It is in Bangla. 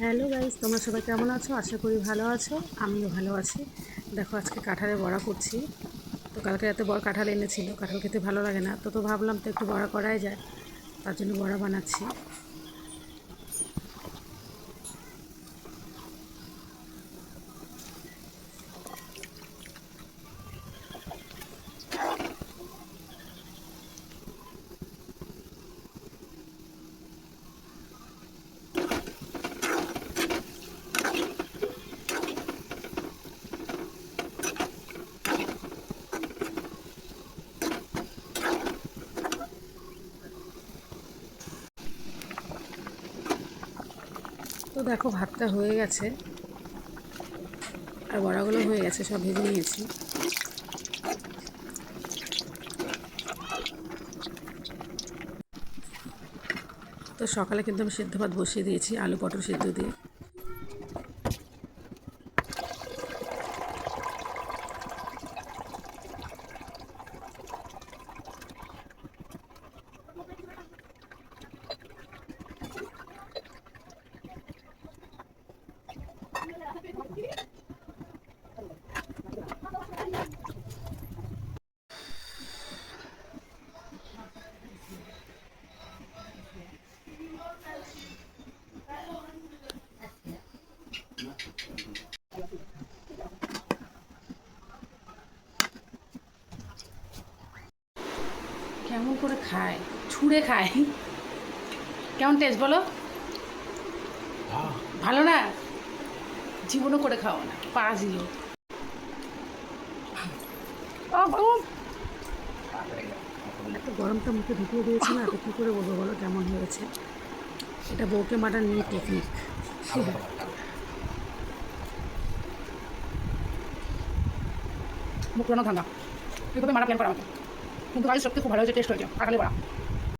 হ্যালো গাইজ তোমরা সবাই কেমন আছো? আশা করি ভালো আছো। আমিও ভালো আছি। দেখো, আজকে কাঁঠালে বড়া করছি। তো কালকে এত বড় কাঁঠাল এনেছিল, কাঁঠাল খেতে ভালো লাগে না। তো তো ভাবলাম তো একটু বড়া করাই যায়। তার জন্য বড়া বানাচ্ছি। তো দেখো, ভাতটা হয়ে গেছে। আর বড়াগুলো হয়ে গেছে, সব ভেজে নিয়েছি। তো সকালে কিন্তু আমি সেদ্ধ ভাত বসিয়ে দিয়েছি, আলু পটল সেদ্ধ দিয়ে। কেমন করে খায়? ছুঁড়ে খায়। কেমন টেস্ট বলো? ভালো না? জীবনও করে খাও না পাজিও এত গরমটা মুখে ঢুকিয়ে দিয়েছে না কী করে বলব বলো কেমন হয়েছে? এটা বউকে মাটার নিয়ে টেকনিক মুখ পুরানো ঠান্ডা তুই মারা প্ল্যান করা আমাকে। কিন্তু কাজের সত্যি খুব ভালো হয়েছে টেস্ট হয়েছে। কাকালি বড়া